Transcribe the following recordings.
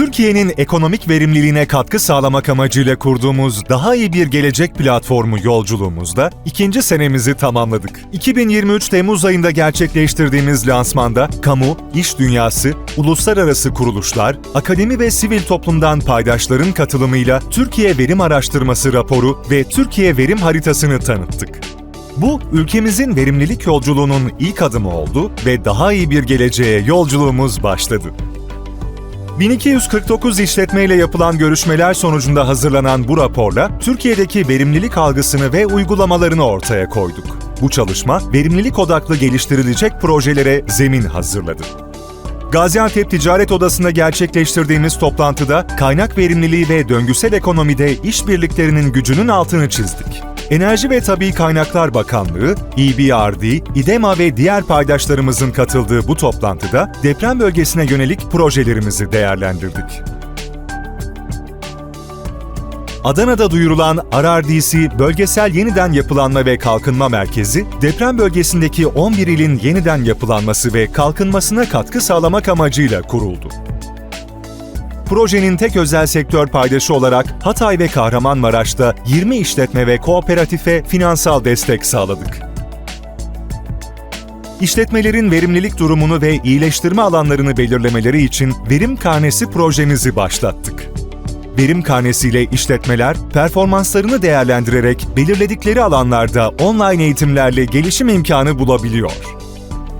Türkiye'nin ekonomik verimliliğine katkı sağlamak amacıyla kurduğumuz daha iyi bir gelecek platformu yolculuğumuzda ikinci senemizi tamamladık. 2023 Temmuz ayında gerçekleştirdiğimiz lansmanda kamu, iş dünyası, uluslararası kuruluşlar, akademi ve sivil toplumdan paydaşların katılımıyla Türkiye Verim Araştırması raporu ve Türkiye Verim haritasını tanıttık. Bu, ülkemizin verimlilik yolculuğunun ilk adımı oldu ve daha iyi bir geleceğe yolculuğumuz başladı. 1249 işletmeyle yapılan görüşmeler sonucunda hazırlanan bu raporla Türkiye'deki verimlilik algısını ve uygulamalarını ortaya koyduk. Bu çalışma, verimlilik odaklı geliştirilecek projelere zemin hazırladı. Gaziantep Ticaret Odası'nda gerçekleştirdiğimiz toplantıda kaynak verimliliği ve döngüsel ekonomide işbirliklerinin gücünün altını çizdik. Enerji ve Tabi Kaynaklar Bakanlığı, EBRD, İDEMA ve diğer paydaşlarımızın katıldığı bu toplantıda deprem bölgesine yönelik projelerimizi değerlendirdik. Adana'da duyurulan RRDC Bölgesel Yeniden Yapılanma ve Kalkınma Merkezi, deprem bölgesindeki 11 ilin yeniden yapılanması ve kalkınmasına katkı sağlamak amacıyla kuruldu. Projenin tek özel sektör paydaşı olarak Hatay ve Kahramanmaraş'ta 20 işletme ve kooperatife finansal destek sağladık. İşletmelerin verimlilik durumunu ve iyileştirme alanlarını belirlemeleri için verim karnesi projemizi başlattık. Verim karnesiyle işletmeler performanslarını değerlendirerek belirledikleri alanlarda online eğitimlerle gelişim imkanı bulabiliyor.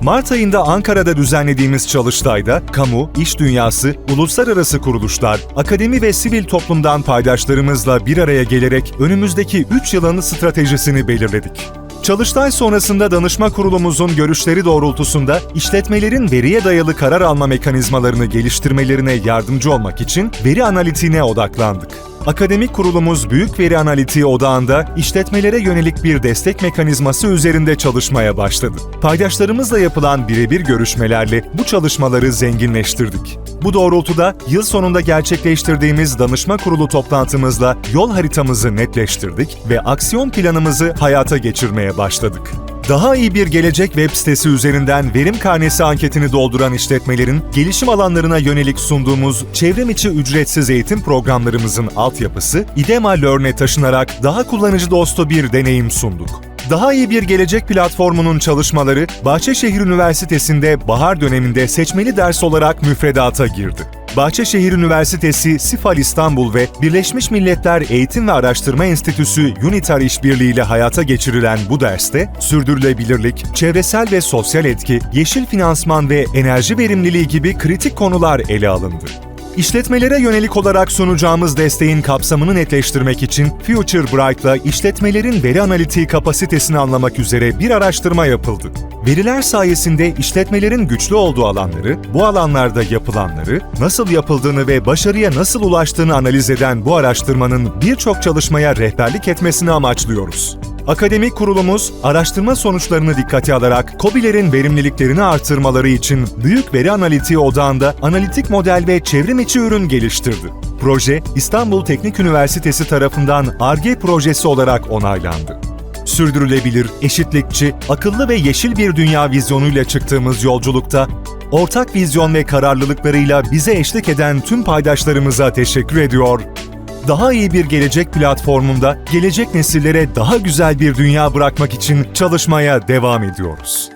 Mart ayında Ankara'da düzenlediğimiz çalıştayda kamu, iş dünyası, uluslararası kuruluşlar, akademi ve sivil toplumdan paydaşlarımızla bir araya gelerek önümüzdeki 3 yılın stratejisini belirledik. Çalıştay sonrasında danışma kurulumuzun görüşleri doğrultusunda işletmelerin veriye dayalı karar alma mekanizmalarını geliştirmelerine yardımcı olmak için veri analitiğine odaklandık. Akademik kurulumuz Büyük Veri Analitiği odağında işletmelere yönelik bir destek mekanizması üzerinde çalışmaya başladı. Paydaşlarımızla yapılan birebir görüşmelerle bu çalışmaları zenginleştirdik. Bu doğrultuda yıl sonunda gerçekleştirdiğimiz danışma kurulu toplantımızla yol haritamızı netleştirdik ve aksiyon planımızı hayata geçirmeye başladık. Daha iyi bir gelecek web sitesi üzerinden verim karnesi anketini dolduran işletmelerin gelişim alanlarına yönelik sunduğumuz çevrim içi ücretsiz eğitim programlarımızın altyapısı İdema Learn'e taşınarak daha kullanıcı dostu bir deneyim sunduk. Daha iyi bir gelecek platformunun çalışmaları Bahçeşehir Üniversitesi'nde bahar döneminde seçmeli ders olarak müfredata girdi. Bahçeşehir Üniversitesi, Sifal İstanbul ve Birleşmiş Milletler Eğitim ve Araştırma Enstitüsü UNITAR işbirliğiyle hayata geçirilen bu derste sürdürülebilirlik, çevresel ve sosyal etki, yeşil finansman ve enerji verimliliği gibi kritik konular ele alındı. İşletmelere yönelik olarak sunacağımız desteğin kapsamını netleştirmek için Future Bright'la işletmelerin veri analitiği kapasitesini anlamak üzere bir araştırma yapıldı. Veriler sayesinde işletmelerin güçlü olduğu alanları, bu alanlarda yapılanları, nasıl yapıldığını ve başarıya nasıl ulaştığını analiz eden bu araştırmanın birçok çalışmaya rehberlik etmesini amaçlıyoruz. Akademik kurulumuz, araştırma sonuçlarını dikkate alarak COBİ'lerin verimliliklerini artırmaları için Büyük Veri Analitiği odağında analitik model ve çevrim içi ürün geliştirdi. Proje, İstanbul Teknik Üniversitesi tarafından ARGE projesi olarak onaylandı. Sürdürülebilir, eşitlikçi, akıllı ve yeşil bir dünya vizyonuyla çıktığımız yolculukta, ortak vizyon ve kararlılıklarıyla bize eşlik eden tüm paydaşlarımıza teşekkür ediyor, daha iyi bir gelecek platformunda gelecek nesillere daha güzel bir dünya bırakmak için çalışmaya devam ediyoruz.